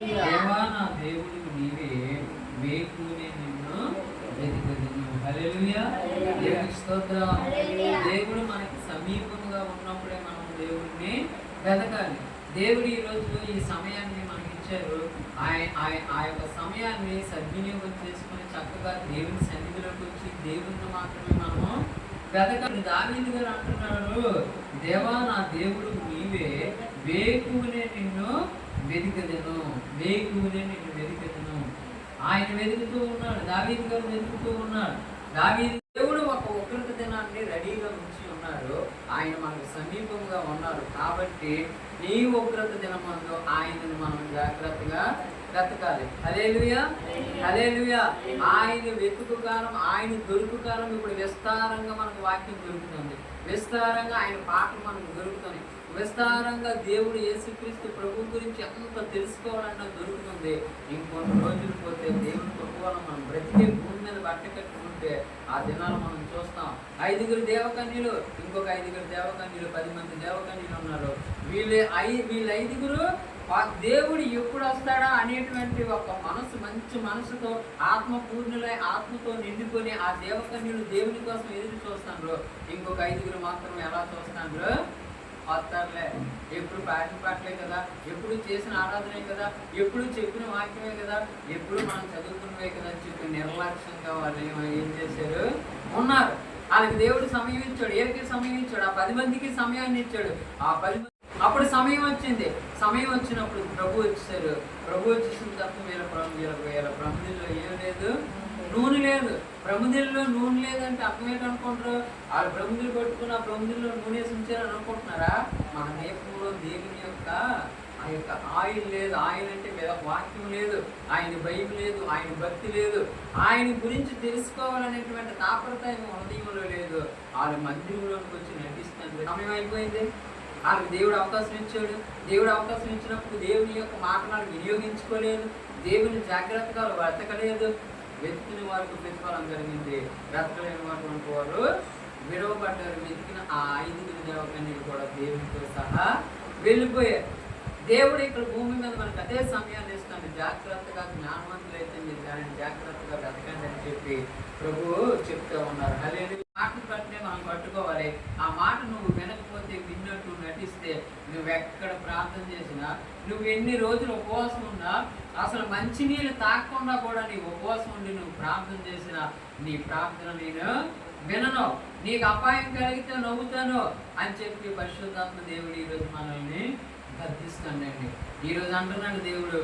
దేవా నా దేవుడికి నీవే వేకునే నిన్ను స్తోత్రం. దేవుడు మనకి సమీపంగా ఉన్నప్పుడే మనం దేవుడిని వెతకాలి. దేవుడు ఈ రోజు ఈ సమయాన్ని మనకి ఇచ్చారు. ఆయన ఆయన ఆ యొక్క సమయాన్ని సద్వినియోగం చేసుకుని చక్కగా దేవుని సన్నిధిలోకి వచ్చి దేవుడిని మాత్రమే మనము వెతకాలి. దావీదు గారు అంటున్నాడు దేవా నా దేవుడు నీవే వేకునే నిన్ను వెతికదను వేకునే నిన్ను వెతికదను ఆయన వెతుకుతూ ఉన్నాడు దావీద్ గారు వెతుకుతూ ఉన్నాడు. దావీద్ దేవుడు ఒక ఉగ్రత దినాన్ని రెడీగా ఉంచి ఉన్నారు. ఆయన మనకు సమీపంగా ఉన్నారు. కాబట్టి నీ ఉగ్రత దినమందు ఆయనను మనం జాగ్రత్తగా వెతకాలి అలేలుయా అలేలుయా ఆయన వెతుకు కాలం ఆయన దొరుకు కాలం ఇప్పుడు విస్తారంగా మనకు వాక్యం దొరుకుతుంది. విస్తారంగా ఆయన పాటలు మనకు దొరుకుతుంది విస్తారంగా దేవుడు యేసుక్రీస్తు ప్రభు గురించి ఎంత తెలుసుకోవాలన్నా దొరుకుతుంది. ఇంకొన్ని రోజులు పోతే దేవుని వల్ల మనం బ్రతికే భూమి మీద బట్ట కట్టుకుంటే ఆ దినాలు మనం చూస్తాం. ఐదుగురు దేవకన్యలు ఇంకొక ఐదుగురు దేవకన్యలు పది మంది దేవకన్యలు ఉన్నారు. వీళ్ళు ఐ వీళ్ళ ఐదుగురు ఆ దేవుడు ఎప్పుడు వస్తాడా అనేటువంటి ఒక మనసు మంచి మనసుతో ఆత్మ పూర్ణులై ఆత్మతో నిండుకొని ఆ దేవకన్యులు దేవుని కోసం ఎదురు చూస్తాను ఇంకొక ఐదుగురు మాత్రం ఎలా చూస్తాను వస్తారులే. ఎప్పుడు పాటలు పాటలే కదా ఎప్పుడు చేసిన ఆరాధనే కదా ఎప్పుడు చెప్పిన వాక్యమే కదా ఎప్పుడు మనం చదువుకున్నవే కదా అని చెప్పి నిర్లక్ష్యంగా వాళ్ళు ఏం చేశారు? ఉన్నారు. వాళ్ళకి దేవుడు సమయం ఇచ్చాడు. ఏరికి సమయం ఇచ్చాడు. ఆ పది మందికి సమయాన్ని ఇచ్చాడు. ఆ పది మంది అప్పుడు సమయం వచ్చింది. సమయం వచ్చినప్పుడు ప్రభు వచ్చారు. ప్రభు వచ్చేసిన తప్ప మీరు ప్రభు వీళ్ళ వీళ్ళ ఏం లేదు? నూనె లేదు. ప్రముదిల్లో నూనె లేదంటే అర్థం ఏంటనుకుంటారు వాళ్ళు ప్రముదిలు పట్టుకుని ఆ ప్రముదిల్లో నూనె ఉంచారని అనుకుంటున్నారా? మన నేపంలో దేవుని యొక్క ఆ యొక్క ఆయిల్ లేదు. ఆయిల్ అంటే మీద వాక్యం లేదు. ఆయన భయం లేదు. ఆయన భక్తి లేదు. ఆయన గురించి తెలుసుకోవాలనేటువంటి తాపరతాయం హృదయంలో లేదు. వాళ్ళ మందిరంలోకి వచ్చి నటిస్తున్నారు సమయం అయిపోయింది. వాళ్ళకి దేవుడు అవకాశం ఇచ్చాడు. దేవుడు అవకాశం ఇచ్చినప్పుడు దేవుని యొక్క మాటలను వినియోగించుకోలేదు. దేవుని జాగ్రత్తగా వాళ్ళు వెతకలేదు. వెతికిన వారికి ప్రతిఫలం జరిగింది వెతకలేని వారికి వారు విడవబడ్డారు. వెతికిన ఆ ఐదుగురు దేవకన్యలు కూడా దేవునితో సహా వెళ్ళిపోయారు. దేవుడు ఇక్కడ భూమి మీద మనకు అదే సమయాన్ని ఇస్తాను జాగ్రత్తగా జ్ఞానవంతులైతే మీరు దానిని జాగ్రత్తగా బ్రతకండి అని చెప్పి ప్రభు చెప్తూ ఉన్నారు. అదే మాటలు పట్టినే మనం పట్టుకోవాలి. ఆ మాట నువ్వు వెనక్కి లేకపోతే విన్నట్టు నటిస్తే నువ్వు ఎక్కడ ప్రార్థన చేసినా నువ్వు ఎన్ని రోజులు ఉపవాసం ఉన్నా అసలు మంచినీళ్ళు తాగకుండా కూడా నీ ఉపవాసం ఉండి నువ్వు ప్రార్థన చేసినా నీ ప్రార్థన నేను వినను. నీకు అపాయం కలిగితే నవ్వుతాను అని చెప్పి పరిశుద్ధాత్మ దేవుడు ఈరోజు మనల్ని గద్దిస్తాడండి ఈరోజు అంటున్నాడు దేవుడు